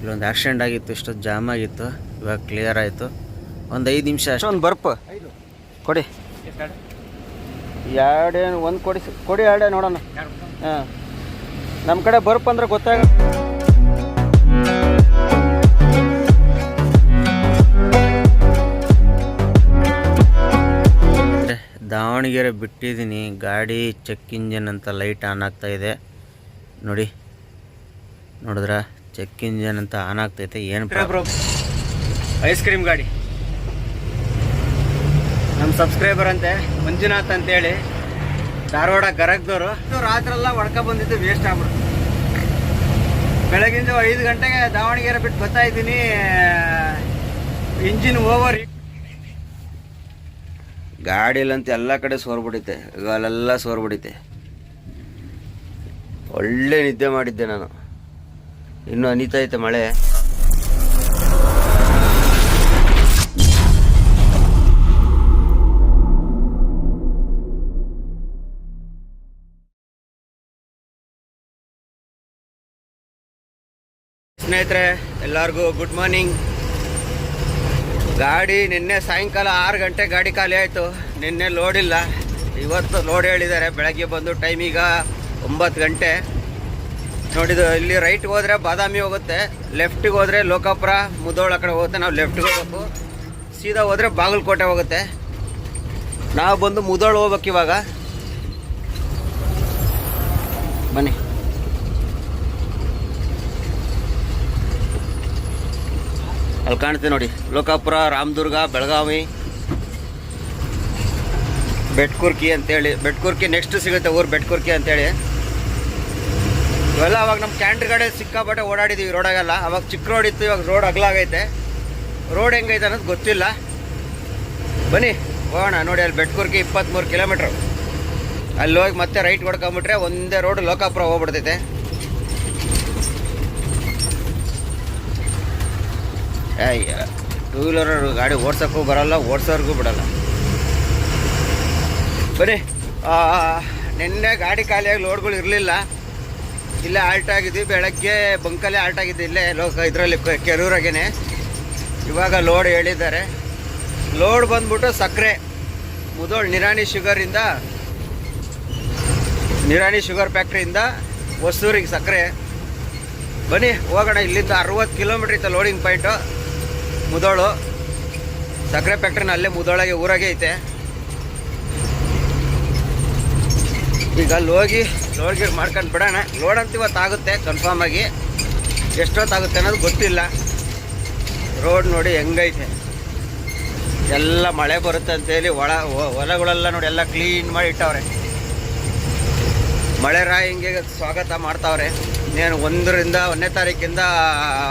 ಇಲ್ಲೊಂದು ಆಕ್ಸಿಡೆಂಟ್ ಆಗಿತ್ತು ಇಷ್ಟು ಜಾಮ್ ಆಗಿತ್ತು ಇವಾಗ ಕ್ಲಿಯರ್ ಆಯಿತು. ಒಂದು ಐದು ನಿಮಿಷ ಅಷ್ಟು. ಒಂದು ಬರ್ಪ್. ಕೊಡಿ. ಎರಡೇನು ಒಂದು ಕೊಡಿ ಕೊಡಿ ಎರಡೇ ನೋಡೋಣ. ಹಾಂ. ನಮ್ಮ ಕಡೆ ಬರ್ಪ್ ಅಂದ್ರೆ ಗೊತ್ತಾಗ ದಾವಣಗೆರೆ ಬಿಟ್ಟಿದ್ದೀನಿ. ಗಾಡಿ ಚೆಕ್ ಇಂಜಿನ್ ಅಂತ ಲೈಟ್ ಆನ್ ಆಗ್ತಾ ಇದೆ. ನೋಡಿ. ನೋಡಿದ್ರ? ಚೆಕ್ ಇಂಜನ್ ಅಂತ ಆನ್ ಆಗ್ತೈತೆ ಏನು ಬ್ರೋ ಐಸ್ ಕ್ರೀಮ್ ಗಾಡಿ. ನಮ್ಮ ಸಬ್ಸ್ಕ್ರೈಬರ್ ಅಂತೆ ಮಂಜುನಾಥ್ ಅಂತೇಳಿ. ಧಾರವಾಡ ಗರಗ್ದವರು. ರಾತ್ರೆಲ್ಲ ಒಡ್ಕ ಬಂದಿದ್ದು ವೇಸ್ಟ್ ಆಗ್ಬಿಡ್ತು. ಬೆಳಗಿಂದ ಐದು ಗಂಟೆಗೆ ದಾವಣಗೆರೆ ಬಿಟ್ಟು ಬರ್ತಾ ಇದ್ದೀನಿ. ಇಂಜಿನ್ ಓವರ್ ಗಾಡಿಲಂತ ಎಲ್ಲ ಕಡೆ ಸೋರ್ಬಿಡೈತೆ. ಅಲ್ಲೆಲ್ಲ ಸೋರ್ಬಿಡೈತೆ. ಒಳ್ಳೆ ನಿದ್ದೆ ಮಾಡಿದ್ದೆ ನಾನು. ಇನ್ನು ಅನಿತೈತೆ ಮಳೆ. ಸ್ನೇಹಿತರೆ, ಎಲ್ಲರಿಗೂ ಗುಡ್ ಮಾರ್ನಿಂಗ್ ಗಾಡಿ ನಿನ್ನೆ ಸಾಯಂಕಾಲ ಆರು ಗಂಟೆ ಗಾಡಿ ಖಾಲಿ ಆಯಿತು. ನಿನ್ನೆ ಲೋಡ್ ಇಲ್ಲ. ಇವತ್ತು ಲೋಡ್ ಹೇಳಿದ್ದಾರೆ. ಬೆಳಗ್ಗೆ ಬಂದು ಟೈಮ್ ಈಗ ಒಂಬತ್ತು ಗಂಟೆ. ನೋಡಿದ್ದು ಇಲ್ಲಿ ರೈಟ್ ಹೋದರೆ ಬಾದಾಮಿ ಹೋಗುತ್ತೆ ಲೆಫ್ಟಿಗೆ ಹೋದ್ರೆ ಲೋಕಾಪುರ ಮುದೋಳ ಕಡೆ ಹೋಗುತ್ತೆ, ನಾವು ಲೆಫ್ಟ್ಗೆ ಹೋಗ್ಬೇಕು. ಸೀದಾ ಹೋದರೆ ಬಾಗಲಕೋಟೆ ಹೋಗುತ್ತೆ. ನಾವು ಬಂದು ಮುದೋಳ ಹೋಗ್ಬೇಕು ಇವಾಗ. ಬನ್ನಿ. ಅಲ್ಲಿ ಕಾಣ್ತೀವಿ ನೋಡಿ, ಲೋಕಾಪುರ, ರಾಮದುರ್ಗ, ಬೆಳಗಾವಿ. ಬೆಟ್ಕುರ್ಕಿ ಅಂತೇಳಿ, ಬೆಟ್ಕುರ್ಕಿ ನೆಕ್ಸ್ಟ್ ಸಿಗುತ್ತೆ ಊರು, ಬೆಟ್ಕುರ್ಕಿ ಅಂತೇಳಿ. ಇವೆಲ್ಲ ಅವಾಗ ನಮ್ಮ ಕ್ಯಾಂಟ್ರ್ ಕಡೆ ಸಿಕ್ಕಾಪಟ್ಟೆ ಓಡಾಡಿದ್ದೀವಿ ರೋಡಾಗೆಲ್ಲ. ಅವಾಗ ಚಿಕ್ಕ ರೋಡ್ ಇತ್ತು, ಇವಾಗ ರೋಡ್ ಅಗಲಾಗೈತೆ. ರೋಡ್ ಹೆಂಗೈತೆ ಅನ್ನೋದು ಗೊತ್ತಿಲ್ಲ. ಬನ್ನಿ, ಹೋಗೋಣ. ನೋಡಿ, ಅಲ್ಲಿ ಬೆಟ್ಕೂರ್ಗೆ ಇಪ್ಪತ್ತ್ಮೂರು ಕಿಲೋಮೀಟ್ರ್. ಅಲ್ಲಿ ಹೋಗಿ ಮತ್ತೆ ರೈಟ್ ಹೊಡ್ಕೊಂಬಿಟ್ರೆ ಒಂದೇ ರೋಡ್ ಲೋಕಾಪುರ ಹೋಗ್ಬಿಡ್ತೈತೆ. ಟೂ ವೀಲರ್ ಗಾಡಿ ಓಡ್ಸೋಕ್ಕೂ ಬರೋಲ್ಲ, ಓಡ್ಸೋರ್ಗೂ ಬಿಡಲ್ಲ. ಬನ್ನಿ ನಿನ್ನೆ ಗಾಡಿ ಖಾಲಿಯಾಗಿ ಲೋಡ್ಗಳು ಇರಲಿಲ್ಲ. ಇಲ್ಲೇ ಆಲ್ಟ್ ಆಗಿದ್ವಿ. ಬೆಳಗ್ಗೆ ಬಂಕಲ್ಲೇ ಆಲ್ಟ್ ಆಗಿದ್ದು ಇಲ್ಲೇ ಲೋಕ ಇದರಲ್ಲಿ ಕೆರೂರಾಗೇನೆ. ಇವಾಗ ಲೋಡ್ ಹೇಳಿದ್ದಾರೆ. ಲೋಡ್ ಬಂದ್ಬಿಟ್ಟು ಸಕ್ಕರೆ. ಮುದೋಳ್ ನಿರಾಣಿ ಶುಗರಿಂದ ನಿರಾಣಿ ಶುಗರ್ ಫ್ಯಾಕ್ಟ್ರಿಯಿಂದ ಹೊಸೂರಿಗೆ ಸಕ್ಕರೆ. ಬನ್ನಿ, ಹೋಗೋಣ. ಇಲ್ಲಿಂದ ಅರುವತ್ತು ಕಿಲೋಮೀಟ್ರ್ ಇತ್ತು ಲೋಡಿಂಗ್ ಪಾಯಿಂಟು ಮುದೋಳು ಸಕ್ಕರೆ ಫ್ಯಾಕ್ಟ್ರಿನ ಅಲ್ಲೇ ಮುದೋಳಗೆ ಊರಾಗೆ ಐತೆ. ಈಗ ಅಲ್ಲಿ ಹೋಗಿ ಲೋಡ್ ಗೀಡ್ ಮಾಡ್ಕೊಂಡು ಬಿಡೋಣ. ಲೋಡ್ ಅಂತ ಇವತ್ತಾಗುತ್ತೆ ಕನ್ಫರ್ಮ್ ಆಗಿ. ಎಷ್ಟೊತ್ತಾಗುತ್ತೆ ಅನ್ನೋದು ಗೊತ್ತಿಲ್ಲ. ರೋಡ್ ನೋಡಿ ಹೆಂಗೈತೆ. ಎಲ್ಲ ಮಳೆ ಬರುತ್ತೆ ಅಂತೇಳಿ ಒಳ ಹೊ- ಹೊಲಗಳೆಲ್ಲ ನೋಡಿ ಎಲ್ಲ ಕ್ಲೀನ್ ಮಾಡಿ ಇಟ್ಟವ್ರೆ. ಮಳೆ ರಾಯಿಂಗೆ ಸ್ವಾಗತ ಮಾಡ್ತಾವ್ರೆ. ಇನ್ನೇನು ಒಂದರಿಂದ ಒಂದನೇ ತಾರೀಕಿಂದ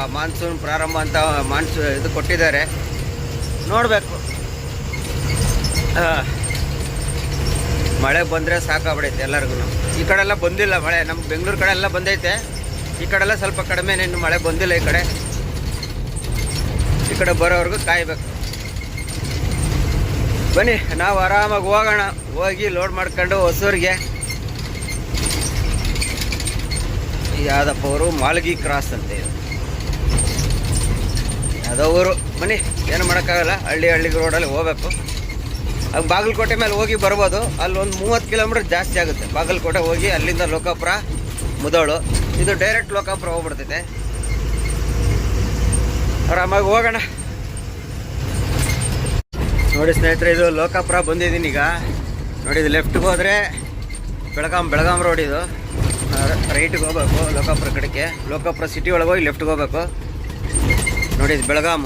ಮಾನ್ಸೂನ್ ಪ್ರಾರಂಭ ಅಂತ ಮಾನ್ಸೂ ಇದು ಕೊಟ್ಟಿದ್ದಾರೆ. ನೋಡಬೇಕು. ಮಳೆ ಬಂದರೆ ಸಾಕಾಗ್ಬಿಡೈತೆ ಎಲ್ಲರಿಗೂ ಈ ಕಡೆ ಬಂದಿಲ್ಲ ಮಳೆ. ನಮ್ಮ ಬೆಂಗಳೂರು ಕಡೆ ಎಲ್ಲ ಬಂದೈತೆ. ಈ ಕಡೆಲ್ಲ ಸ್ವಲ್ಪ ಕಡಿಮೆ ಇನ್ನು ಮಳೆ ಬಂದಿಲ್ಲ ಈ ಕಡೆ. ಈ ಕಡೆ ಬರೋವರೆಗೂ ಕಾಯಬೇಕು. ಬನ್ನಿ, ನಾವು ಆರಾಮಾಗಿ ಹೋಗೋಣ. ಹೋಗಿ ಲೋಡ್ ಮಾಡ್ಕೊಂಡು ಹೊಸೂರಿಗೆ. ಯಾವ್ದಪ್ಪ ಅವರು ಮಾಲ್ಗಿ ಕ್ರಾಸ್ ಅಂತ ಇದು ಯಾವುದೋ ಊರು. ಬನ್ನಿ, ಏನು ಮಾಡೋಕ್ಕಾಗಲ್ಲ. ಹಳ್ಳಿ ಹಳ್ಳಿ ರೋಡಲ್ಲಿ ಹೋಗ್ಬೇಕು. ಬಾಗಲಕೋಟೆ ಮೇಲೆ ಹೋಗಿ ಬರ್ಬೋದು. ಅಲ್ಲಿ ಒಂದು ಮೂವತ್ತು ಕಿಲೋಮೀಟರ್ ಜಾಸ್ತಿ ಆಗುತ್ತೆ. ಬಾಗಲಕೋಟೆ ಹೋಗಿ ಅಲ್ಲಿಂದ ಲೋಕಾಪುರ, ಮುದೋಳು. ಇದು ಡೈರೆಕ್ಟ್ ಲೋಕಾಪುರ ಹೋಗ್ಬಿಡ್ತೈತೆ. ಆರಾಮಾಗಿ ಹೋಗೋಣ. ನೋಡಿ ಸ್ನೇಹಿತರೆ, ಇದು ಲೋಕಾಪುರ ಬಂದಿದ್ದೀನಿ ಈಗ. ನೋಡಿ ಇದು ಲೆಫ್ಟ್ಗೆ ಹೋದರೆ ಬೆಳಗಾಂ ಬೆಳಗಾಂ ರೋಡ್ ಇದು. ರೈಟ್ಗೆ ಹೋಗ್ಬೇಕು ಲೋಕಾಪುರ ಕಡೆಗೆ. ಲೋಕಾಪುರ ಸಿಟಿ ಒಳಗೆ ಹೋಗಿ ಲೆಫ್ಟ್ಗೆ ಹೋಗ್ಬೇಕು. ನೋಡಿ ಇದು ಬೆಳಗಾಂ.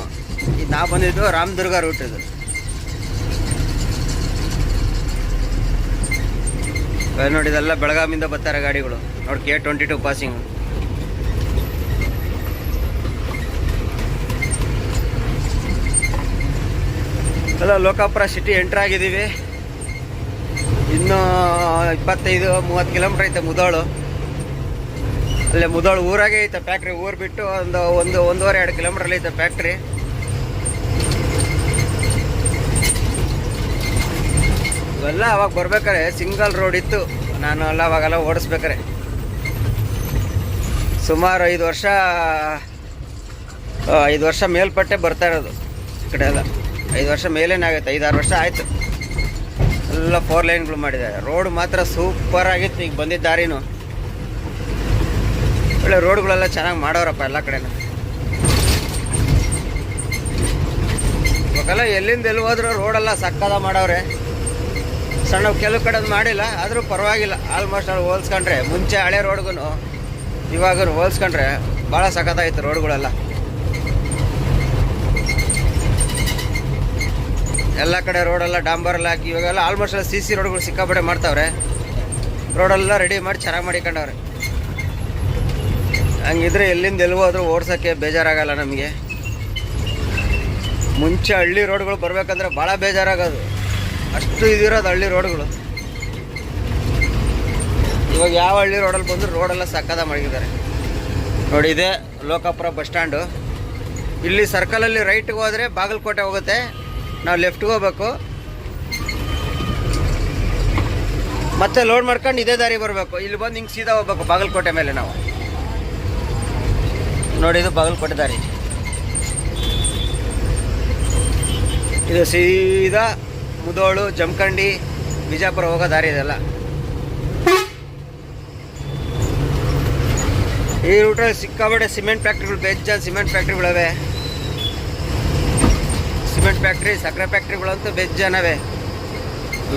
ಇದು ನಾ ಬಂದಿದ್ದು ರಾಮದುರ್ಗ ರೂಟ್ ಇದು. ನೋಡಿ ಇದೆಲ್ಲ ಬೆಳಗಾಮಿಂದ ಬರ್ತಾರೆ ಗಾಡಿಗಳು. ನೋಡಿ ಕೆ ಟ್ವೆಂಟಿ ಟು ಪಾಸಿಂಗ್ ಎಲ್ಲ ಲೋಕಾಪುರ ಸಿಟಿ ಎಂಟ್ರ್ ಆಗಿದ್ದೀವಿ. ಇನ್ನೂ ಇಪ್ಪತ್ತೈದು, ಮೂವತ್ತು ಕಿಲೋಮೀಟ್ರ್ ಐತೆ ಮುದೋಳು. ಅಲ್ಲೇ ಮುದೋಳು ಊರಾಗೆ ಐತೆ ಫ್ಯಾಕ್ಟ್ರಿ ಊರು ಬಿಟ್ಟು ಒಂದು ಒಂದು, ಒಂದೂವರೆ, ಎರಡು ಕಿಲೋಮೀಟ್ರಲ್ಲಿ ಐತೆ ಫ್ಯಾಕ್ಟ್ರಿ ಇವೆಲ್ಲ ಅವಾಗ ಬರ್ಬೇಕಾರೆ ಸಿಂಗಲ್ ರೋಡ್ ಇತ್ತು. ನಾನು ಎಲ್ಲ ಅವಾಗೆಲ್ಲ ಓಡಿಸ್ಬೇಕಾರೆ ಸುಮಾರು ಐದು ವರ್ಷ ಐದು ವರ್ಷ ಮೇಲ್ಪಟ್ಟೆ ಬರ್ತಾ ಇರೋದು ಈ ಕಡೆ ಎಲ್ಲ. ಐದು ವರ್ಷ ಮೇಲೇನಾಗುತ್ತೆ ಐದಾರು ವರ್ಷ ಆಯಿತು. ಎಲ್ಲ ಫೋರ್ ಲೈನ್ಗಳು ಮಾಡಿದ್ದಾರೆ. ರೋಡ್ ಮಾತ್ರ ಸೂಪರ್ ಆಗಿತ್ತು ಈಗ ಬಂದಿದ್ದ ದಾರಿನೂ. ಒಳ್ಳೆ ರೋಡ್ಗಳೆಲ್ಲ ಚೆನ್ನಾಗಿ ಮಾಡೋರಪ್ಪ ಎಲ್ಲ ಕಡೆನೂ. ಇವಾಗೆಲ್ಲ ಎಲ್ಲಿಂದ ಎಲ್ಲಿ ಹೋದ್ರೂ ರೋಡೆಲ್ಲ ಸಕ್ಕದ ಮಾಡವ್ರೆ. ಸಣ್ಣ ಕೆಲವು ಕಡೆ ಮಾಡಿಲ್ಲ, ಆದರೂ ಪರವಾಗಿಲ್ಲ. ಆಲ್ಮೋಸ್ಟ್ ಅಲ್ಲಿ ಹೋಲ್ಸ್ಕೊಂಡ್ರೆ, ಮುಂಚೆ ಹಳೆ ರೋಡ್ಗೂ ಇವಾಗ ಹೋಲ್ಸ್ಕೊಂಡ್ರೆ ಭಾಳ ಸಖತ್ತಾಗಿತ್ತು ರೋಡ್ಗಳೆಲ್ಲ. ಎಲ್ಲ ಕಡೆ ರೋಡೆಲ್ಲ ಡಾಂಬರೆಲ್ಲ ಹಾಕಿ ಇವಾಗೆಲ್ಲ ಆಲ್ಮೋಸ್ಟ್ ಎಲ್ಲ ಸಿ ಸಿ ರೋಡ್ಗಳು ಸಿಕ್ಕಾಪಟ್ಟೆ ಮಾಡ್ತಾವ್ರೆ. ರೋಡೆಲ್ಲ ರೆಡಿ ಮಾಡಿ ಚೆನ್ನಾಗಿ ಮಾಡಿಕೊಂಡವ್ರೆ. ಹಂಗಿದ್ರೆ ಎಲ್ಲಿಂದ ಎಲ್ಲಿ ಹೋದ್ರೂ ಓಡ್ಸೋಕ್ಕೆ ಬೇಜಾರಾಗಲ್ಲ ನಮಗೆ. ಮುಂಚೆ ಹಳ್ಳಿ ರೋಡ್ಗಳು ಬರಬೇಕಂದ್ರೆ ಭಾಳ ಬೇಜಾರಾಗೋದು. ಅಷ್ಟು ಇದಿರೋದು ಹಳ್ಳಿ ರೋಡ್ಗಳು. ಇವಾಗ ಯಾವ ಹಳ್ಳಿ ರೋಡಲ್ಲಿ ಬಂದರೂ ರೋಡೆಲ್ಲ ಸಕ್ಕದ ಮಾಡಿದ್ದಾರೆ ನೋಡಿ ಇದೆ ಲೋಕಾಪುರ ಬಸ್ ಸ್ಟ್ಯಾಂಡು. ಇಲ್ಲಿ ಸರ್ಕಲಲ್ಲಿ ರೈಟ್ಗೆ ಹೋದರೆ ಬಾಗಲಕೋಟೆ ಹೋಗುತ್ತೆ. ನಾವು ಲೆಫ್ಟ್ಗೆ ಹೋಗ್ಬೇಕು. ಮತ್ತೆ ಲೋಡ್ ಮಾಡ್ಕೊಂಡು ಇದೇ ದಾರಿ ಬರಬೇಕು. ಇಲ್ಲಿ ಬಂದು ಹಿಂಗೆ ಸೀದಾ ಹೋಗ್ಬೇಕು ಬಾಗಲಕೋಟೆ ಮೇಲೆ ನಾವು. ನೋಡಿ ಇದು ಬಾಗಲಕೋಟೆ ದಾರಿ. ಇದು ಸೀದಾ ಮುದೋಳು ಜಮಖಂಡಿ ಬಿಜಾಪುರ ಹೋಗೋ ದಾರಿ ಇದೆಲ್ಲ ಈ ರೂಟಲ್ಲಿ ಸಿಕ್ಕಾಬಡೆ ಸಿಮೆಂಟ್ ಫ್ಯಾಕ್ಟ್ರಿಗಳು ಬೆಜ್ಜ ಸಿಮೆಂಟ್ ಫ್ಯಾಕ್ಟ್ರಿಗಳವೆ ಸಿಮೆಂಟ್ ಫ್ಯಾಕ್ಟ್ರಿ ಸಕ್ಕರೆ ಫ್ಯಾಕ್ಟ್ರಿಗಳಂತೂ ಬೆಜ್ಜನವೇ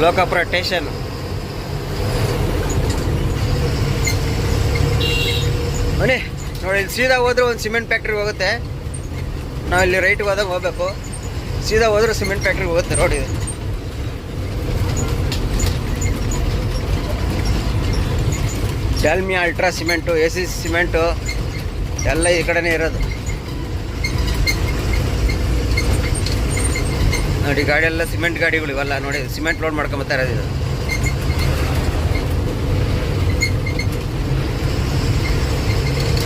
ಲೋಕಾಪುರ ಸ್ಟೇಷನ್ ಬನ್ನಿ, ನೋಡಿ, ಇಲ್ಲಿ ಸೀದಾ ಹೋದ್ರೆ ಒಂದು ಸಿಮೆಂಟ್ ಫ್ಯಾಕ್ಟ್ರಿಗೆ ಹೋಗುತ್ತೆ. ನಾವು ಇಲ್ಲಿ ರೈಟ್ಗೆ ಹೋದಾಗ ಹೋಗ್ಬೇಕು. ಸೀದಾ ಹೋದ್ರೆ ಸಿಮೆಂಟ್ ಫ್ಯಾಕ್ಟ್ರಿಗೆ ಹೋಗುತ್ತೆ road Dalmia ultra cement A C cement, ಎಲ್ಲ ಈ ಕಡೆನೇ ಇರೋದು. ನೋಡಿ, ಗಾಡಿ ಎಲ್ಲ ಸಿಮೆಂಟ್ ಗಾಡಿಗಳು ಇವೆಲ್ಲ ನೋಡಿ, ಸಿಮೆಂಟ್ ಲೋಡ್ ಮಾಡ್ಕೊಂಬತ್ತಾ ಇರೋದು ಇದು.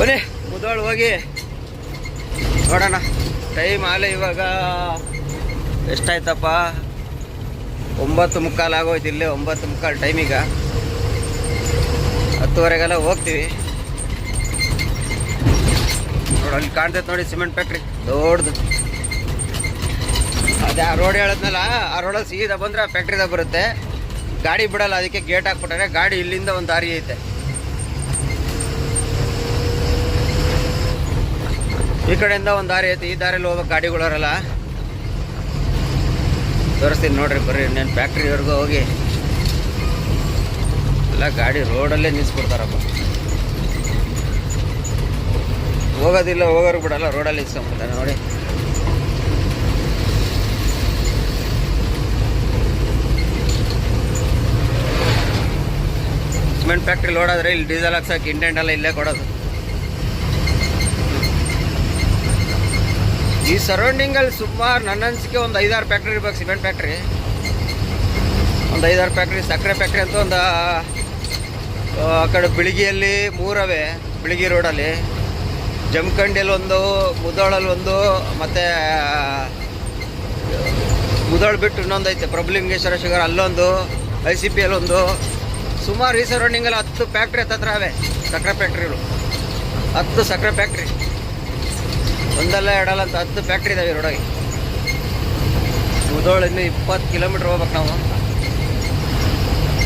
ಬನ್ನಿ, ಮುದೋಳು ಹೋಗಿ ನೋಡೋಣ. ಟೈಮ್ ಆಗಲೇ ಇವಾಗ ಎಷ್ಟಾಯ್ತಪ್ಪ? ಒಂಬತ್ತು ಮುಕ್ಕಾಲು ಆಗೋಯ್ತು ಇಲ್ಲೇ, ಒಂಬತ್ತು ಮುಕ್ಕಾಲು ಟೈಮೀಗ ಹತ್ತುವರೆಗೆಲ್ಲ ಹೋಗ್ತೀವಿ. ನೋಡಿ, ಅಲ್ಲಿ ಕಾಣ್ತೈತೆ ನೋಡಿ ಸಿಮೆಂಟ್ ಫ್ಯಾಕ್ಟ್ರಿ ದೊಡ್ಡದು. ಅದೇ ಆ ರೋಡ್ ಹೇಳದ್ನಲ್ಲ, ಆ ರೋಡಲ್ಲಿ ಸೀದಾ ಬಂದ್ರೆ ಆ ಫ್ಯಾಕ್ಟ್ರಿದಾಗ ಬರುತ್ತೆ. ಗಾಡಿ ಬಿಡಲ್ಲ, ಅದಕ್ಕೆ ಗೇಟ್ ಹಾಕ್ಬಿಟ್ಟಾರೆ. ಗಾಡಿ ಇಲ್ಲಿಂದ ಒಂದು ದಾರಿ ಐತೆ. ಈ ಕಡೆಯಿಂದ ಒಂದು ದಾರಿ ಐತೆ. ಈ ದಾರಿಯಲ್ಲಿ ಹೋಗ್ಬೇಕು ಗಾಡಿಗಳರಲ್ಲ ತೋರಿಸ್ತೀನಿ ನೋಡ್ರಿ ಬರ್ರಿ ನಾನು ಫ್ಯಾಕ್ಟ್ರಿವರೆಗೂ ಹೋಗಿ. ಎಲ್ಲ ಗಾಡಿ ರೋಡಲ್ಲೇ ನಿಲ್ಸ್ಬಿಡ್ತಾರಪ್ಪ. ಹೋಗೋದಿಲ್ಲ, ಹೋಗೋರು ಬಿಡಲ್ಲ, ರೋಡಲ್ಲಿ ನಿಲ್ಸ್ಕೊಂಡ್ಬಿಡ್ತಾರೆ ನೋಡಿ. ಸಿಮೆಂಟ್ ಫ್ಯಾಕ್ಟ್ರಿ ಲೋಡ್ ಆದ್ರೆ ಇಲ್ಲಿ ಡೀಸೆಲ್ ಹಾಕ್ಸಕ್ಕೆ ಇಂಡೆಂಟ್ ಎಲ್ಲ ಇಲ್ಲೇ ಕೊಡೋದು. ಈ ಸರೌಂಡಿಂಗಲ್ಲಿ ಸುಮಾರು ನನ್ನ ಅನಿಸಿಕೆ ಒಂದು ಐದಾರು ಫ್ಯಾಕ್ಟ್ರಿ ಇರ್ಬೇಕು, ಸಿಮೆಂಟ್ ಫ್ಯಾಕ್ಟ್ರಿ. ಒಂದು ಐದಾರು ಫ್ಯಾಕ್ಟ್ರಿ, ಸಕ್ಕರೆ ಫ್ಯಾಕ್ಟ್ರಿ ಅಂತ ಒಂದು ಆ ಕಡೆ ಬಿಳಿಗಿಯಲ್ಲಿ ಮೂರವೆ, ಬಿಳಿಗಿ ರೋಡಲ್ಲಿ. ಜಮಖಂಡಿಯಲ್ಲಿ ಒಂದು, ಮುದೋಳಲ್ಲಿ ಒಂದು, ಮತ್ತು ಮುದೋಳು ಬಿಟ್ಟು ಇನ್ನೊಂದು ಐತೆ, ಪ್ರಭುಲಿಂಗೇಶ್ವರ ಶುಗರ್ ಅಲ್ಲೊಂದು, ಐ ಸಿ ಪಿ ಒಂದು. ಸುಮಾರು ಈ ಸರೌಂಡಿಂಗಲ್ಲಿ ಹತ್ತು ಫ್ಯಾಕ್ಟ್ರಿ ಹತ್ತತ್ರ ಅವೆ ಸಕ್ಕರೆ ಫ್ಯಾಕ್ಟ್ರಿಗಳು ಹತ್ತು ಸಕ್ಕರೆ ಫ್ಯಾಕ್ಟ್ರಿ ಒಂದಲ್ಲ ಎರಡಲ್ಲ ಅಂತ ಹತ್ತು ಫ್ಯಾಕ್ಟ್ರಿ ಇದಾವೆ ರೋಡಾಗಿ ಮುದೋಳಿಂದ ಇಪ್ಪತ್ತು ಕಿಲೋಮೀಟ್ರ್ ಹೋಗ್ಬೇಕು ನಾವು.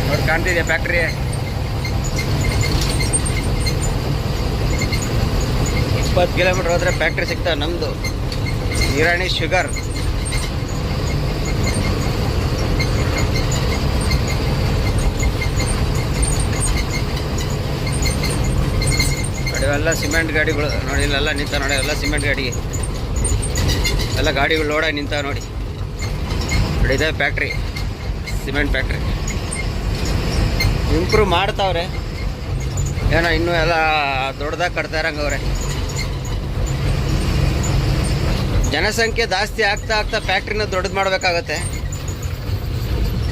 ನೋಡಿ ಕಾಣ್ತಿದ್ಯಾ ಫ್ಯಾಕ್ಟ್ರಿ ಇಪ್ಪತ್ತು ಕಿಲೋಮೀಟ್ರ್ ಹೋದರೆ ಫ್ಯಾಕ್ಟ್ರಿ ಸಿಗ್ತಾವೆ ನಮ್ಮದು ಇರಾಣಿ ಶುಗರ್ ಇವೆಲ್ಲ ಸಿಮೆಂಟ್ ಗಾಡಿಗಳು. ನೋಡಿ, ಇಲ್ಲೆಲ್ಲ ನಿಂತ ನೋಡಿ, ಎಲ್ಲ ಸಿಮೆಂಟ್ ಗಾಡಿ. ಎಲ್ಲ ಗಾಡಿಗಳು ಲೋಡಾಗಿ ನಿಂತ ನೋಡಿ. ನೋಡಿ, ಇದೆ ಫ್ಯಾಕ್ಟ್ರಿ ಸಿಮೆಂಟ್ ಫ್ಯಾಕ್ಟ್ರಿ ಇಂಪ್ರೂವ್ ಮಾಡ್ತಾವ್ರೆ. ಏನೋ ಇನ್ನೂ ಎಲ್ಲ ದೊಡ್ಡದಾಗಿ ಕಟ್ತಾ ಇರಂಗವ್ರೆ ಜನಸಂಖ್ಯೆ ಜಾಸ್ತಿ ಆಗ್ತಾ ಆಗ್ತಾ ಫ್ಯಾಕ್ಟ್ರಿನ ದೊಡ್ಡದು ಮಾಡಬೇಕಾಗತ್ತೆ.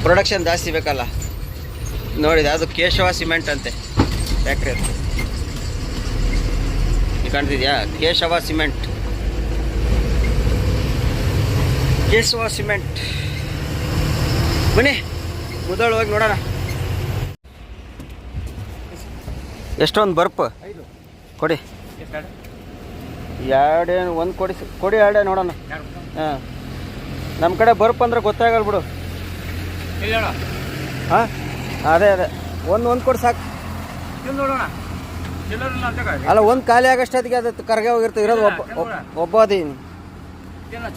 ಪ್ರೊಡಕ್ಷನ್ ಜಾಸ್ತಿ ಬೇಕಲ್ಲ. ನೋಡಿದ ಅದು ಕೇಶವ ಸಿಮೆಂಟ್ ಅಂತೆ, ಫ್ಯಾಕ್ಟ್ರಿ ಅಂತ ಕಾಣ್ತಿದ್ಯಾ? ಕೇಶವ ಸಿಮೆಂಟ್. ಕೇಶವ ಸಿಮೆಂಟ್. ಬನ್ನಿ ಮುದೋಳು ಹೋಗಿ ನೋಡೋಣ. ಎಷ್ಟೊಂದು ಬರ್ಪ್. ಕೊಡಿ. ಎರಡೇನು ಒಂದು ಕೊಡಿ ಕೊಡಿ ಎರಡೇ ನೋಡೋಣ. ಹಾಂ. ನಮ್ಮ ಕಡೆ ಬರ್ಪ್ ಅಂದ್ರೆ ಗೊತ್ತಾಗಲ್ಲ ಬಿಡು. ಹಾಂ? ಅದೇ ಅದೇ. ಒಂದು ಒಂದು ಕೊಡಿ ಸಾಕು. ನೋಡೋಣ. ಅಲ್ಲ ಒಂದು ಖಾಲಿ ಆಗಷ್ಟೊತ್ತಿಗೆ ಅದು ಕರ್ಗೆ ಹೋಗಿರ್ತದೆ. ಇರೋದು ಒಬ್ಬ ಒಬ್ಬ- ಅದೀನಿ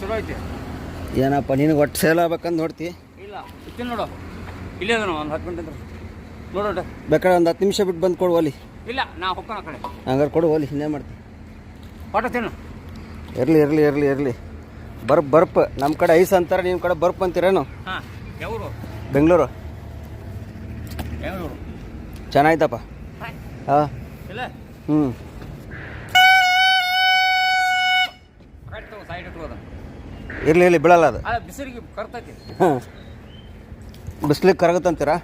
ಚಲೋ ಐತಿ. ಏನಪ್ಪ ನಿನಗೆ ಒಟ್ಟು ಸೇಲ್ ಆಗ್ಬೇಕಂತ ನೋಡ್ತಿ? ಇಲ್ಲ ನೋಡು. ಇಲ್ಲೇ ಒಂದು ಹತ್ತು ಗಂಟೆ ನೋಡೋಣ ಬೇಕಾದ್ರೆ ಒಂದು ಹತ್ತು ನಿಮಿಷ ಬಿಟ್ಟು ಬಂದು ಕೊಡು ಒಲಿ ಇಲ್ಲ ನಾ ಹಂಗಾರೆ ಕೊಡು ಒಲಿ ಇನ್ನೇ ಮಾಡ್ತಿ? ಪಾಠ ತಿನ್ನು. ಇರಲಿ ಇರಲಿ ಇರಲಿ ಇರಲಿ. ಬರ್ಪ್ ಬರ್ಪ್. ನಮ್ಮ ಕಡೆ ಐಸ್ ಅಂತಾರೆ ನಿಮ್ಮ ಕಡೆ ಬರ್ಪ್ ಅಂತೀರೇನು? ಹಾಂ ಯಾವರು? ಬೆಂಗಳೂರು. ಬೆಂಗಳೂರು ಚೆನ್ನಾಯ್ತಪ್ಪ. ಹಾಂ. ಇಲ್ಲ? ಹ್ಞೂ ಸೈಡ್ ಇಟ್ಕೋದ ಇರಲಿ ಇರಲಿ ಬೀಳಲ್ಲ ಅದು. ಬಿಸಿಲಿಗೆ ಕರ್ತೈತಿ. ಹಾಂ ಬಿಸಿಲಿಗೆ ಕರಗತ್ತಂತೀರಾ?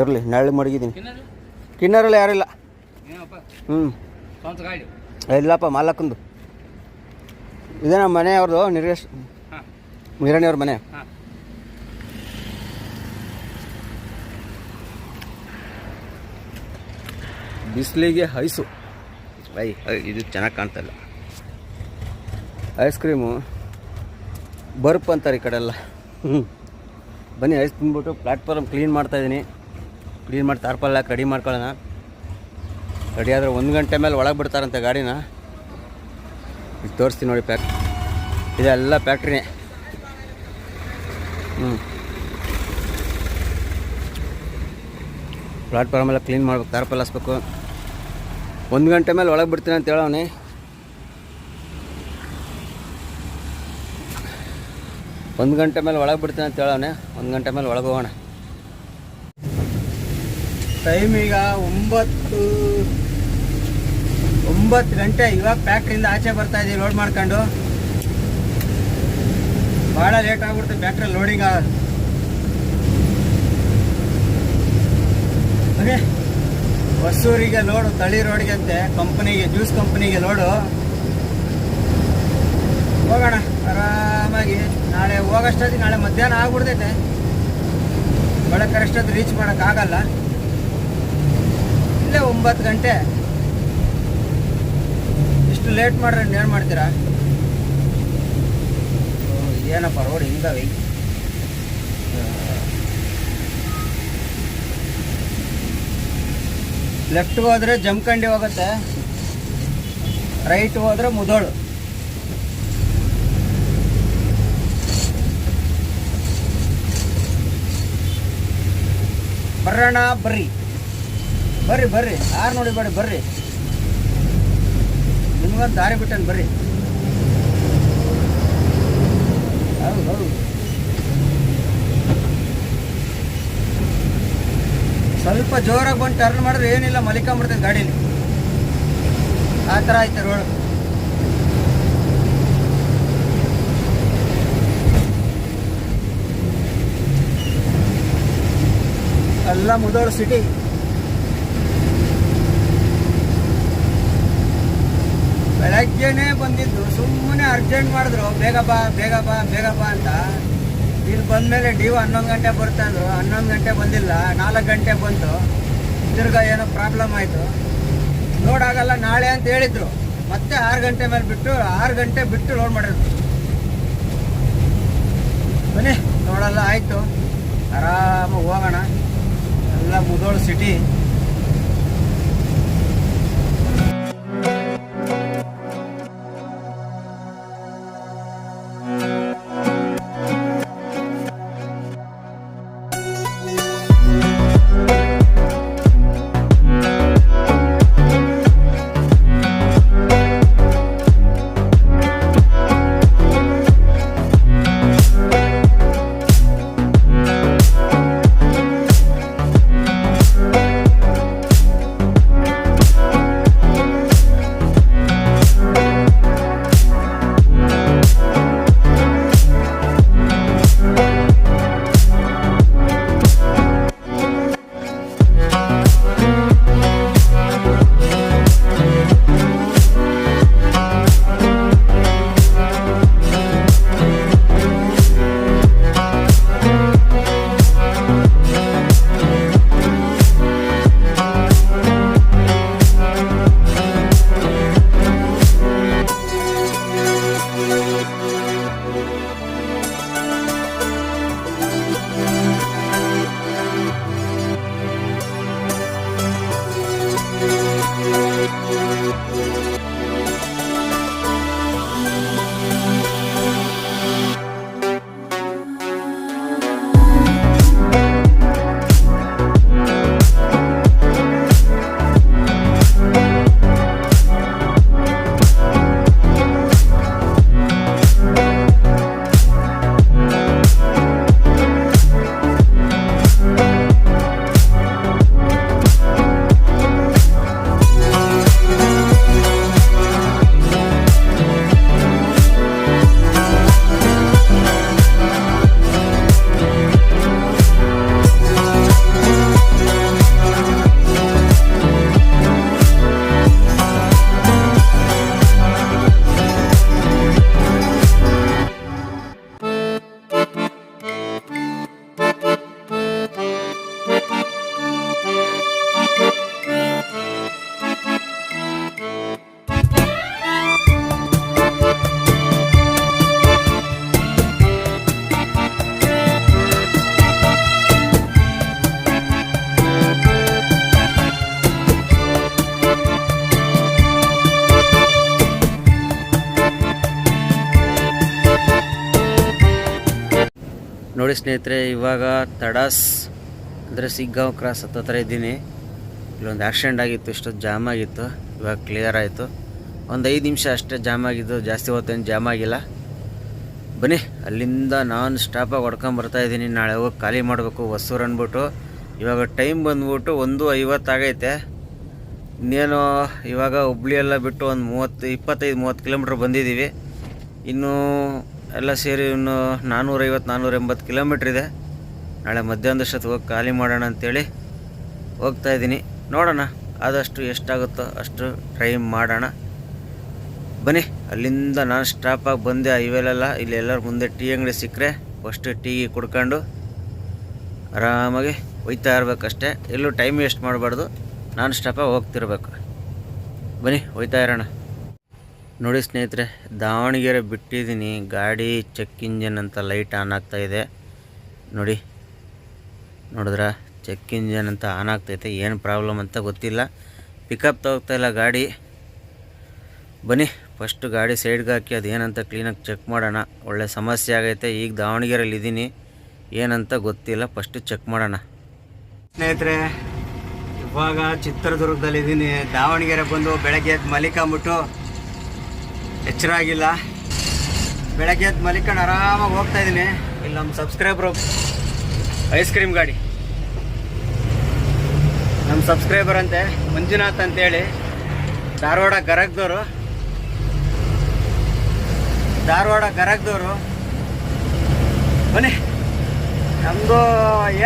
ಇರಲಿ ನಾಳೆ ಮಡಗಿದ್ದೀನಿ. ಕಿನ್ನರಲ್ಲಿ ಯಾರಿಲ್ಲ. ಏನಪ್ಪ? ಹ್ಞೂ ಇಲ್ಲಪ್ಪ ಮಾಲಕ್ಕಂದು. ಇದೇ ನಮ್ಮ ಮನೆ ಅವ್ರದ್ದು ನಿರೇಶ್ ಹಾಂ. ಮೀರಣಿಯವ್ರ ಮನೆ. ಹಾಂ. ಬಿಸಿಲಿಗೆ ಐಸು ಐ ಐ- ಇದು ಚೆನ್ನಾಗಿ ಕಾಣ್ತಲ್ಲ ಐಸ್ ಕ್ರೀಮು ಬರ್ಪ್ ಅಂತಾರೆ ಈ ಕಡೆ ಎಲ್ಲ. ಹ್ಞೂ ಬನ್ನಿ ಐಸ್ ತಿಂದ್ಬಿಟ್ಟು ಪ್ಲಾಟ್ಫಾರ್ಮ್ ಕ್ಲೀನ್ ಮಾಡ್ತಾಯಿದ್ದೀನಿ ಕ್ಲೀನ್ ಮಾಡಿ ತಾರ್ಪಲ್ ಹಾಕಿ ರೆಡಿ ಮಾಡ್ಕೊಳ್ಳೋಣ. ರೆಡಿ ಆದರೆ ಒಂದು ಗಂಟೆ ಮೇಲೆ ಒಳಗೆ ಬಿಡ್ತಾರಂತೆ ಗಾಡಿನ. ಈಗ ತೋರಿಸ್ತೀನಿ ನೋಡಿ ಪ್ಯಾಕ್ ಇದೆಲ್ಲ ಫ್ಯಾಕ್ಟ್ರಿನೇ ಹ್ಞೂ ಪ್ಲಾಟ್ಫಾರ್ಮ್ ಎಲ್ಲ ಕ್ಲೀನ್ ಮಾಡ್ಬೇಕು, ತಾರ್ಪಲ್ ಹಾಸ್ಬೇಕು. ಒಂದು ಗಂಟೆ ಮೇಲೆ ಒಳಗೆ ಬಿಡ್ತೀನಿ ಅಂತ ಹೇಳೋನೆ ಒಂದು ಗಂಟೆ ಮೇಲೆ ಒಳಗೆ ಬಿಡ್ತೀನಿ ಅಂತ ಹೇಳೋನೆ ಒಂದು ಗಂಟೆ ಮೇಲೆ ಒಳಗೆ ಹೋಗೋಣ. ಟೈಮ್ ಈಗ ಒಂಬತ್ತು ಒಂಬತ್ತು ಗಂಟೆ. ಇವಾಗ ಫ್ಯಾಕ್ಟ್ರಿಯಿಂದ ಆಚೆ ಬರ್ತಾ ಇದ್ದೀವಿ ಲೋಡ್ ಮಾಡ್ಕೊಂಡು. ಭಾಳ ಲೇಟ್ ಆಗ್ಬಿಡ್ತು ಫ್ಯಾಕ್ಟ್ರಿ ಲೋಡಿಂಗ್ ಆಗೋದು. ಓಕೆ ಹೊಸೂರಿಗೆ ಲೋಡು ತಳಿ ರೋಡ್ಗೆ ಅಂತೆ. ಕಂಪ್ನಿಗೆ ಜ್ಯೂಸ್ ಕಂಪ್ನಿಗೆ ಲೋಡು ಹೋಗೋಣ. ಆರಾಮಾಗಿ. ನಾಳೆ ಹೋಗೋಷ್ಟೊತ್ತಿಗೆ ನಾಳೆ ಮಧ್ಯಾಹ್ನ ಆಗ್ಬಿಡ್ತೈತೆ. ಬೆಳಕರಷ್ಟೊತ್ತು ರೀಚ್ ಮಾಡೋಕ್ಕಾಗಲ್ಲ. ಇಲ್ಲೇ ಒಂಬತ್ತು ಗಂಟೆ. ಇಷ್ಟು ಲೇಟ್ ಮಾಡ್ರೆ ಏನು ಮಾಡ್ತೀರಾ? ಏನಪ್ಪ ರೋಡ್ ಹಿಂಗವೆ ಲೆಫ್ಟ್ ಹೋದ್ರೆ ಜಮ್ಕಂಡಿ ಹೋಗುತ್ತೆ. ರೈಟ್ ಹೋದ್ರೆ ಮುದೋಳು. ಬರೋಣ ಬರ್ರಿ. ಬರ್ರಿ ಬರ್ರಿ. ಯಾರು ನೋಡಿ ಬೇಡ, ಬರ್ರಿ. ನಿಮ್ಗೊಂದು ದಾರಿ ಬಿಟ್ಟೇನು ಬರ್ರಿ. ಹೌದು ಹೌದು. ಸ್ವಲ್ಪ ಜೋರಾಗಿ ಬಂದು ಟರ್ನ್ ಮಾಡಿದ್ರೆ ಏನಿಲ್ಲ ಮಲಿಕೊಂಬಿಡ್ತೈತೆ ಗಾಡೀಲಿ. ಆ ಥರ ಆಯ್ತು ರೋಡ್. ಎಲ್ಲ ಮುದೋಳು ಸಿಟಿ ಬೆಳಗ್ಗೆನೇ ಬಂದಿದ್ದು, ಸುಮ್ಮನೆ ಅರ್ಜೆಂಟ್ ಮಾಡಿದ್ರು, ಬೇಗ ಬಾ ಬೇಗ ಬಾ ಬೇಗ ಬಾ ಅಂತ. ಇಲ್ಲಿ ಬಂದಮೇಲೆ ಡಿ ಹನ್ನೊಂದು ಗಂಟೆ ಬರ್ತಾ ಅಂದರು. ಹನ್ನೊಂದು ಗಂಟೆ ಬಂದಿಲ್ಲ, ನಾಲ್ಕು ಗಂಟೆ ಬಂತು. ತಿರ್ಗಾ ಏನೋ ಪ್ರಾಬ್ಲಮ್ ಆಯಿತು. ನೋಡಾಗಲ್ಲ, ನಾಳೆ ಅಂತ ಹೇಳಿದ್ರು. ಮತ್ತೆ ಆರು ಗಂಟೆ ಮೇಲೆ ಬಿಟ್ಟು, ಆರು ಗಂಟೆ ಬಿಟ್ಟು ಲೋಡ್ ಮಾಡಿದ್ರು. ಬನ್ನಿ, ನೋಡಲ್ಲ, ಆಯಿತು. ಆರಾಮಾಗಿ ಹೋಗೋಣ. ಎಲ್ಲ ಮುದೋಳು ಸಿಟಿ ಸ್ನೇಹಿತರೆ, ಇವಾಗ ತಡಾಸ್ ಅಂದರೆ ಸಿಗ್ಗಾಂವ್ ಕ್ರಾಸ್ ಹತ್ತತ್ರ ಇದ್ದೀನಿ. ಇಲ್ಲೊಂದು ಆ್ಯಕ್ಸಿಡೆಂಟ್ ಆಗಿತ್ತು ಇಷ್ಟೊತ್ತು ಜಾಮ್ ಆಗಿತ್ತು, ಇವಾಗ ಕ್ಲಿಯರ್ ಆಯಿತು. ಒಂದು ಐದು ನಿಮಿಷ ಅಷ್ಟೇ ಜಾಮ್ ಆಗಿದ್ದು, ಜಾಸ್ತಿ ಹೊತ್ತೇನು ಜಾಮ್ ಆಗಿಲ್ಲ. ಬನ್ನಿ, ಅಲ್ಲಿಂದ ನಾನ್ ಸ್ಟಾಪಾಗಿ ಹೊಡ್ಕೊಂಬರ್ತಾ ಇದ್ದೀನಿ. ನಾಳೆ ಹೋಗಿ ಖಾಲಿ ಮಾಡಬೇಕು, ಹೊಸೂರು ಅಂದ್ಬಿಟ್ಟು ಇವಾಗ ಟೈಮ್ ಬಂದ್ಬಿಟ್ಟು ಒಂದು ಐವತ್ತಾಗೈತೆ ಇನ್ನೇನು, ಇವಾಗ ಹುಬ್ಳಿ ಎಲ್ಲ ಬಿಟ್ಟು ಒಂದು ಮೂವತ್ತು, ಇಪ್ಪತ್ತೈದು, ಮೂವತ್ತು ಕಿಲೋಮೀಟ್ರ್ ಬಂದಿದ್ದೀವಿ. ಇನ್ನು ಎಲ್ಲ ಸೇರಿ ಇನ್ನು ನಾನ್ನೂರೈವತ್ತು ನಾನ್ನೂರ ಎಂಬತ್ತು ಕಿಲೋಮೀಟ್ರ್ ಇದೆ. ನಾಳೆ ಮಧ್ಯಾಹ್ನದಷ್ಟೊತ್ತು ಹೋಗಿ ಖಾಲಿ ಮಾಡೋಣ ಅಂತೇಳಿ ಹೋಗ್ತಾ ಇದ್ದೀನಿ. ನೋಡೋಣ, ಆದಷ್ಟು ಎಷ್ಟಾಗುತ್ತೋ ಅಷ್ಟು ಟ್ರೈ ಮಾಡೋಣ. ಬನ್ನಿ, ಅಲ್ಲಿಂದ ನಾನು ಸ್ಟಾಪಾಗಿ ಬಂದೆ ಇವೆಲ್ಲ ಇಲ್ಲಿ ಎಲ್ಲರ ಮುಂದೆ ಟೀ ಅಂಗಡಿ ಸಿಕ್ಕರೆ ಫಸ್ಟ್ ಟೀ ಕುಡ್ಕೊಂಡು ಆರಾಮಾಗಿ ಒಯ್ತಾ ಇರಬೇಕಷ್ಟೇ. ಎಲ್ಲೂ ಟೈಮ್ ವೇಸ್ಟ್ ಮಾಡಬಾರ್ದು. ನಾನು ಸ್ಟಾಪಾಗಿ ಹೋಗ್ತಿರ್ಬೇಕು. ಬನ್ನಿ ಹೋಯ್ತಾ ಇರೋಣ. ನೋಡಿ ಸ್ನೇಹಿತರೆ, ದಾವಣಗೆರೆ ಬಿಟ್ಟಿದ್ದೀನಿ. ಗಾಡಿ ಚೆಕ್ ಇಂಜನ್ ಅಂತ ಲೈಟ್ ಆನ್ ಆಗ್ತಾ ಇದೆ. ನೋಡಿ, ನೋಡಿದ್ರ? ಚೆಕ್ ಇಂಜನ್ ಅಂತ ಆನ್ ಆಗ್ತೈತೆ ಏನು ಪ್ರಾಬ್ಲಮ್ ಅಂತ ಗೊತ್ತಿಲ್ಲ. ಪಿಕಪ್ ತಗೋಗ್ತಾ ಇಲ್ಲ ಗಾಡಿ. ಬನ್ನಿ ಫಸ್ಟ್ ಗಾಡಿ ಸೈಡ್ಗೆ ಹಾಕಿ ಅದು ಏನಂತ ಕ್ಲೀನಾಗಿ ಚೆಕ್ ಮಾಡೋಣ. ಒಳ್ಳೆ ಸಮಸ್ಯೆ ಆಗೈತೆ. ಈಗ ದಾವಣಗೆರೆಯಲ್ಲಿ ಇದ್ದೀನಿ. ಏನಂತ ಗೊತ್ತಿಲ್ಲ. ಫಸ್ಟು ಚೆಕ್ ಮಾಡೋಣ. ಸ್ನೇಹಿತರೆ, ಇವಾಗ ಚಿತ್ರದುರ್ಗದಲ್ಲಿದ್ದೀನಿ. ದಾವಣಗೆರೆ ಬಂದು ಬೆಳಗ್ಗೆ ಎದ್ದು ಮಲಿಕೊಂಬಿಟ್ಟು ಎಚ್ಚರ ಆಗಿಲ್ಲ. ಬೆಳಗ್ಗೆ ಎದ್ದು ಮಲಿಕೊಂಡು ಆರಾಮಾಗಿ ಹೋಗ್ತಾ ಇದ್ದೀನಿ. ಇಲ್ಲಿ ನಮ್ಮ ಸಬ್ಸ್ಕ್ರೈಬ್ರು. ಐಸ್ ಕ್ರೀಮ್ ಗಾಡಿ. ನಮ್ಮ ಸಬ್ಸ್ಕ್ರೈಬರ್ ಅಂತೆ, ಮಂಜುನಾಥ್ ಅಂತೇಳಿ. ಧಾರವಾಡ ಗರಗ್ದವರು ಧಾರವಾಡ ಗರಗ್ದವರು ಬನ್ನಿ. ನಮ್ಮದು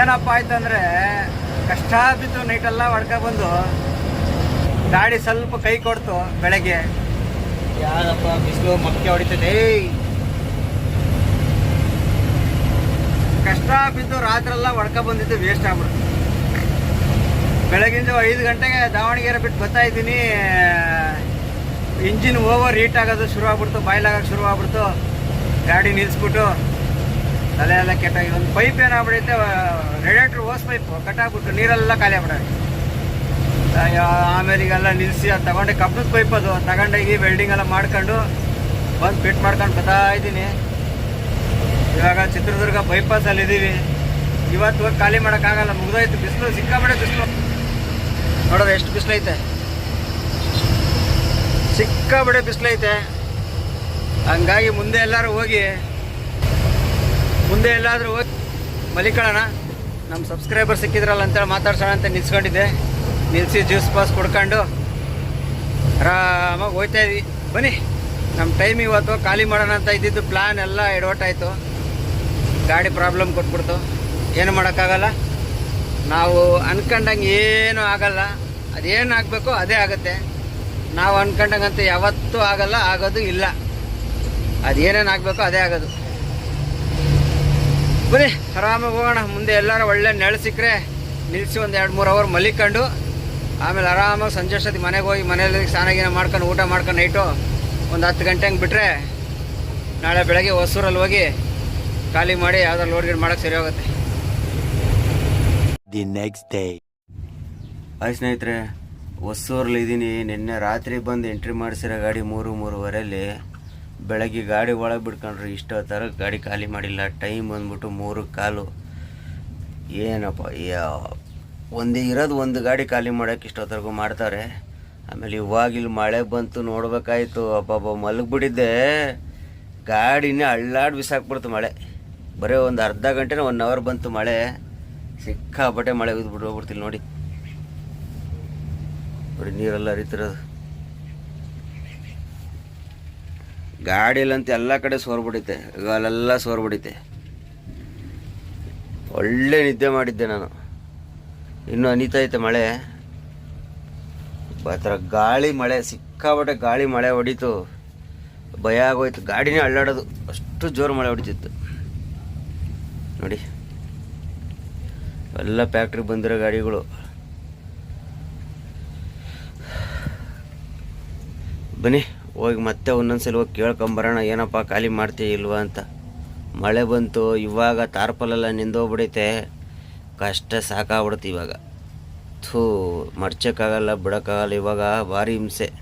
ಏನಪ್ಪ ಆಯ್ತು ಅಂದರೆ ಕಷ್ಟ ಬಿದ್ದು ನೈಟೆಲ್ಲ ಬಂದು, ಗಾಡಿ ಸ್ವಲ್ಪ ಕೈ ಕೊಡ್ತು ಬೆಳಗ್ಗೆ. ಯಾರಪ್ಪ, ಬಿಸಿಲು ಮಕ್ಕೆ ಹೊಡಿತದೆ. ಕಷ್ಟ ಬಿದ್ದು ರಾತ್ರೆಲ್ಲ ಹೊಡ್ಕ ಬಂದಿದ್ದು ವೇಸ್ಟ್ ಆಗ್ಬಿಡ್ತು ಬೆಳಗಿಂದ ಐದು ಗಂಟೆಗೆ ದಾವಣಗೆರೆ ಬಿಟ್ಟು ಬರ್ತಾ ಇದ್ದೀನಿ. ಇಂಜಿನ್ ಓವರ್ ಹೀಟ್ ಆಗೋದು ಶುರು ಆಗ್ಬಿಡ್ತು ಬಾಯ್ಲ್ ಆಗೋಕೆ ಶುರು ಆಗ್ಬಿಡ್ತು. ಗಾಡಿ ನಿಲ್ಲಿಸ್ಬಿಟ್ಟು ತಲೆ ಎಲ್ಲ ಕೆಟ್ಟಾಗಿ ಒಂದು ಪೈಪ್ ಏನಾಗ್ಬಿಡೈತೆ ರೆಡೇಟ್ರ್ ಓಸ್ ಪೈಪ್ ಕಟ್ಟಾಗ್ಬಿಟ್ಟು ನೀರೆಲ್ಲ ಖಾಲಿ ಆಗ್ಬಿಡೈತೆ ಅಯ್ಯೋ, ಆಮೇಲೆ ಈಗೆಲ್ಲ ನಿಲ್ಲಿಸಿ ಅದು ತಗೊಂಡೆ. ಕಬ್ಬದ ಪೈಪ್ ಅದು. ತಗೊಂಡೋಗಿ ವೆಲ್ಡಿಂಗ್ ಎಲ್ಲ ಮಾಡ್ಕೊಂಡು ಬಂದು ಫಿಟ್ ಮಾಡ್ಕೊಂಡು ಬರ್ತಾ ಇದ್ದೀನಿ. ಇವಾಗ ಚಿತ್ರದುರ್ಗ ಬೈಪಾಸಲ್ಲಿ ಇದ್ದೀವಿ ಇವತ್ತು ಹೋಗಿ ಖಾಲಿ ಮಾಡೋಕ್ಕಾಗಲ್ಲ. ಮುಗ್ದೋಯ್ತು. ಬಿಸಿಲು ಸಿಕ್ಕಾಬಿಡೆ ಬಿಸಿಲು. ನೋಡೋದು ಎಷ್ಟು ಬಿಸಿಲೈತೆ ಸಿಕ್ಕಾಬಿಡೆ ಬಿಸಿಲೈತೆ ಹಂಗಾಗಿ ಮುಂದೆ ಎಲ್ಲರೂ ಹೋಗಿ ಮುಂದೆ ಎಲ್ಲಾದರೂ ಹೋಗಿ ಮಲಿಕಳಣ ನಮ್ಮ ಸಬ್ಸ್ಕ್ರೈಬರ್ ಸಿಕ್ಕಿದ್ರಲ್ಲ ಅಂತೇಳಿ ಮಾತಾಡ್ಸೋಣ ಅಂತ ನಿಲ್ಸ್ಕೊಂಡಿದ್ದೆ. ನಿಲ್ಲಿಸಿ ಜ್ಯೂಸ್ ಪಾಸ್ ಕುಡ್ಕೊಂಡು ಆರಾಮಾಗಿ ಹೋಗ್ತಾ ಇದ್ವಿ. ಬನ್ನಿ ನಮ್ಮ ಟೈಮ್ ಇವತ್ತು ಖಾಲಿ ಮಾಡೋಣ ಅಂತ ಇದ್ದಿದ್ದು ಪ್ಲ್ಯಾನ್ ಎಲ್ಲ ಎಡವಟ್ಟಾಯಿತು. ಗಾಡಿ ಪ್ರಾಬ್ಲಮ್ ಕೊಟ್ಬಿಡ್ತು. ಏನು ಮಾಡೋಕ್ಕಾಗಲ್ಲ. ನಾವು ಅನ್ಕೊಂಡಂಗೆ ಏನೂ ಆಗಲ್ಲ. ಅದೇನು ಆಗಬೇಕು ಅದೇ ಆಗುತ್ತೆ. ನಾವು ಅನ್ಕೊಂಡಂಗಂತೂ ಯಾವತ್ತೂ ಆಗಲ್ಲ, ಆಗೋದು ಇಲ್ಲ. ಅದೇನೇನು ಆಗಬೇಕು ಅದೇ ಆಗೋದು. ಬರೀ ಆರಾಮಾಗಿ ಹೋಗೋಣ. ಮುಂದೆ ಎಲ್ಲರೂ ಒಳ್ಳೆ ನೆರಳು ಸಿಕ್ಕರೆ ನಿಲ್ಲಿಸಿ ಒಂದು ಎರಡು ಮೂರು ಅವರ್ ಮಲಿಕೊಂಡು ಆಮೇಲೆ ಆರಾಮಾಗಿ ಸಂಜೆ ಅಷ್ಟೊತ್ತಿಗೆ ಮನೆಗೆ ಹೋಗಿ ಮನೇಲಿ ಸ್ನಾನ ಗೀನ ಮಾಡ್ಕೊಂಡು ಊಟ ಮಾಡ್ಕೊಂಡು ನೈಟು ಒಂದು ಹತ್ತು ಗಂಟೆ ಹಂಗೆ ಬಿಟ್ಟರೆ ನಾಳೆ ಬೆಳಗ್ಗೆ ಹೊಸೂರಲ್ಲಿ ಹೋಗಿ ಖಾಲಿ ಮಾಡಿ ಯಾವ್ದಾರು ಲೋಡ್ ಗೀಡ್ ಮಾಡೋಕ್ಕೆ ಸರಿ ಹೋಗುತ್ತೆ. ದಿ ನೆಕ್ಸ್ಟ್ ಡೇ ಹಾಯ್ ಸ್ನೇಹಿತರೆ ಹೊಸೂರಲ್ಲಿ ಇದ್ದೀನಿ ನಿನ್ನೆ ರಾತ್ರಿ ಬಂದು ಎಂಟ್ರಿ ಮಾಡಿಸಿರೋ ಗಾಡಿ ಮೂರು ಮೂರುವರೆಯಲ್ಲಿ ಬೆಳಗ್ಗೆ ಗಾಡಿ ಒಳಗೆ ಬಿಡ್ಕೊಂಡ್ರು ಇಷ್ಟೋ ಥರ ಗಾಡಿ ಖಾಲಿ ಮಾಡಿಲ್ಲ. ಟೈಮ್ ಬಂದ್ಬಿಟ್ಟು ಮೂರು ಕಾಲು. ಏನಪ್ಪ ಯಾ ಒಂದೇ ಇರೋದು ಒಂದು ಗಾಡಿ ಖಾಲಿ ಮಾಡೋಕೆ ಇಷ್ಟೊತ್ತರೆಗೂ ಮಾಡ್ತಾರೆ. ಆಮೇಲೆ ಇವಾಗ ಇಲ್ಲಿ ಮಳೆ ಬಂತು ನೋಡ್ಬೇಕಾಯ್ತು. ಅಬ್ಬಬ್ಬ, ಮಲಗಿಬಿಟ್ಟಿದ್ದೆ. ಗಾಡಿನೇ ಅಳ್ಳಾಡಿ ಬಿಸಾಕ್ಬಿಡ್ತು ಮಳೆ. ಬರೀ ಒಂದು ಅರ್ಧ ಗಂಟೆನೇ ಒನ್ ಅವರ್ ಬಂತು ಮಳೆ. ಸಿಕ್ಕಾಪಟ್ಟೆ ಮಳೆ ಬಿದ್ದು ಹೋಗ್ಬಿಡ್ತಿಲ್ಲ ನೋಡಿ. ಬರೀ ನೀರೆಲ್ಲ ಹರಿತಿರೋದು. ಗಾಡಿಲಂತ ಎಲ್ಲ ಕಡೆ ಸೋರ್ಬಿಡಿತೆ ಅಲ್ಲೆಲ್ಲ ಸೋರ್ಬಿಡಿತೆ ಒಳ್ಳೆ ನಿದ್ದೆ ಮಾಡಿದ್ದೆ ನಾನು. ಇನ್ನೂ ಅನಿತೈತೆ ಮಳೆ. ಥರ ಗಾಳಿ ಮಳೆ, ಸಿಕ್ಕಾಪಟ್ಟೆ ಗಾಳಿ ಮಳೆ ಹೊಡಿತು. ಭಯ ಆಗೋಯ್ತು. ಗಾಡಿನೇ ಅಳ್ಳಾಡೋದು. ಅಷ್ಟು ಜೋರು ಮಳೆ ಹೊಡಿತಿತ್ತು. ನೋಡಿ. ಎಲ್ಲ ಫ್ಯಾಕ್ಟ್ರಿಗೆ ಬಂದಿರೋ ಗಾಡಿಗಳು. ಬನ್ನಿ, ಹೋಗಿ ಮತ್ತೆ ಒಂದೊಂದ್ಸಲ ಹೋಗಿ ಕೇಳ್ಕೊಂಬರೋಣ. ಏನಪ್ಪ, ಖಾಲಿ ಮಾಡ್ತೀಯ ಇಲ್ವಾ ಅಂತ. ಮಳೆ ಬಂತು. ಇವಾಗ ತಾರ್ಪಲೆಲ್ಲ ನಿಂದೋಗ್ಬಿಡೈತೆ. ಕಷ್ಟ ಸಾಕಾಗ್ಬಿಡುತ್ತೆ ಇವಾಗ. ಥೂ ಮಡ್ಚೋಕ್ಕಾಗಲ್ಲ ಬಿಡೋಕ್ಕಾಗಲ್ಲ ಇವಾಗ ಭಾರಿ ಹಿಂಸೆ.